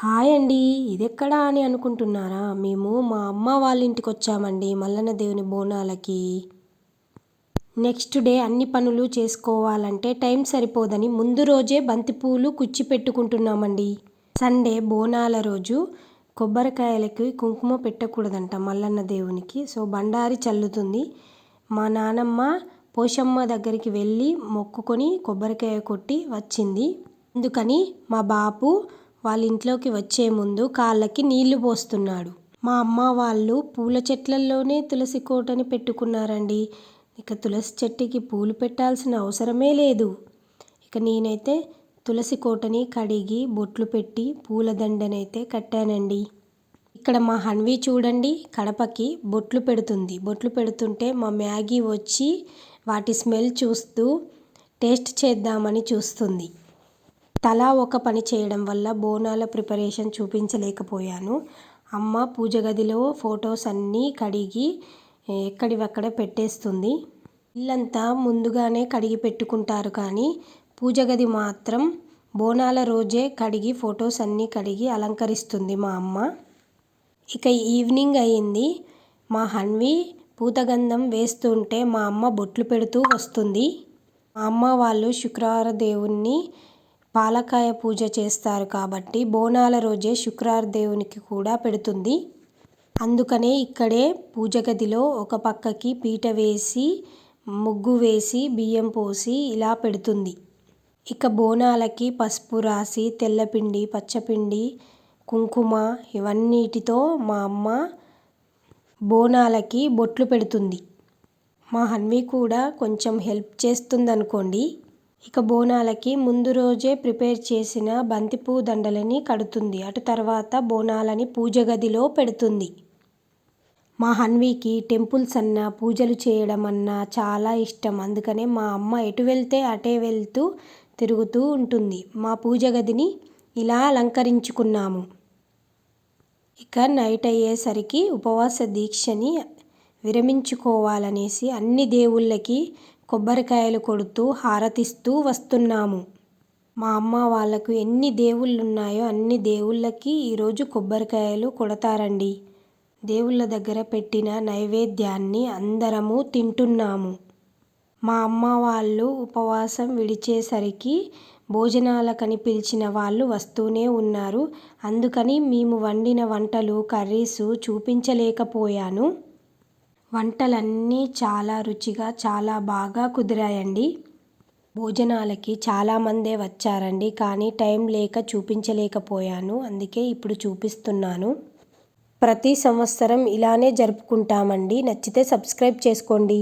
Hi అండి ఇదెక్కడా అని అనుకుంటున్నారా? మేము మా అమ్మ వాళ్ళ ఇంటికి వచ్చామండి మల్లన్న దేవుని బోనాలకి. నెక్స్ట్ డే అన్ని పనులు చేసుకోవాలంటే టైం సరిపోదని ముందు రోజే బంతిపూలు కుచ్చి పెట్టుకుంటున్నామండి. సండే బోనాల రోజు కొబ్బరికాయలకి కుంకుమ పెట్టకూడదంట మల్లన్న దేవునికి సో బండారి చల్లుతుంది. మా నానమ్మ పోషమ్మ దగ్గరికి వెళ్ళి మొక్కుకొని కొబ్బరికాయ కొట్టి వచ్చింది. అందుకని మా బాపు వాళ్ళ ఇంట్లోకి వచ్చే ముందు కాళ్ళకి నీళ్ళు పోస్తున్నాడు. మా అమ్మ వాళ్ళు పూల చెట్లల్లోనే తులసి కోటని పెట్టుకున్నారండి. ఇక తులసి చెట్టుకి పూలు పెట్టాల్సిన అవసరమే లేదు. ఇక నేనైతే తులసి కోటని కడిగి బొట్లు పెట్టి పూలదండనైతే కట్టానండి. ఇక్కడ మా హన్వి చూడండి కడపకి బొట్లు పెడుతుంది. బొట్లు పెడుతుంటే మా మ్యాగీ వచ్చి వాటి స్మెల్ చూస్తూ టేస్ట్ చేద్దామని చూస్తుంది. తలా ఒక పని చేయడం వల్ల బోనాల ప్రిపరేషన్ చూపించలేకపోయాను. అమ్మ పూజ గదిలో ఫొటోస్ అన్నీ కడిగి ఎక్కడివక్కడ పెట్టేస్తుంది. ఇల్లంతా ముందుగానే కడిగి పెట్టుకుంటారు కానీ పూజ గది మాత్రం బోనాల రోజే కడిగి ఫొటోస్ అన్నీ కడిగి అలంకరిస్తుంది మా అమ్మ. ఇక ఈవినింగ్ అయింది. మా హన్వి పూతగంధం వేస్తుంటే మా అమ్మ బొట్లు పెడుతూ వస్తుంది. మా అమ్మ వాళ్ళు శుక్రవార దేవుణ్ణి పాలకాయ పూజ చేస్తారు కాబట్టి బోనాల రోజే శుక్రవారి దేవునికి కూడా పెడుతుంది. అందుకనే ఇక్కడే పూజ గదిలో ఒక పక్కకి పీట వేసి ముగ్గు వేసి బియ్యం పోసి ఇలా పెడుతుంది. ఇక బోనాలకి పసుపు రాసి తెల్లపిండి పచ్చపిండి కుంకుమ ఇవన్నిటితో మా అమ్మ బోనాలకి బొట్లు పెడుతుంది. మా హన్వి కూడా కొంచెం హెల్ప్ చేస్తుందనుకోండి. ఇక బోనాలకి ముందు రోజే ప్రిపేర్ చేసిన బంతిపూ దండలని కడుతుంది. అటు తర్వాత బోనాలని పూజ గదిలో పెడుతుంది. మా హన్వికి టెంపుల్స్ అన్నా పూజలు చేయడం అన్నా చాలా ఇష్టం. అందుకనే మా అమ్మ ఎటు వెళ్తే అటే వెళ్తూ తిరుగుతూ ఉంటుంది. మా పూజ గదిని ఇలా అలంకరించుకున్నాము. ఇక నైట్ అయ్యేసరికి ఉపవాస దీక్షని విరమించుకోవాలనేసి అన్ని దేవుళ్ళకి కొబ్బరికాయలు కొడుతూ హారతిస్తూ వస్తున్నాము. మా అమ్మ వాళ్ళకు ఎన్ని దేవుళ్ళు ఉన్నాయో అన్ని దేవుళ్ళకి ఈరోజు కొబ్బరికాయలు కొడతారండి. దేవుళ్ళ దగ్గర పెట్టిన నైవేద్యాన్ని అందరము తింటున్నాము. మా అమ్మ వాళ్ళు ఉపవాసం విడిచేసరికి భోజనాలకని పిలిచిన వాళ్ళు వస్తూనే ఉన్నారు. అందుకని మేము వండిన వంటలు కర్రీసు చూపించలేకపోయాను. వంటలన్నీ చాలా రుచిగా చాలా బాగా కుదిరాయండి. భోజనాలకి చాలామందే వచ్చారండి కానీ టైం లేక చూపించలేకపోయాను. అందుకే ఇప్పుడు చూపిస్తున్నాను. ప్రతి సంవత్సరం ఇలానే జరుపుకుంటామండి. నచ్చితే సబ్స్క్రైబ్ చేసుకోండి.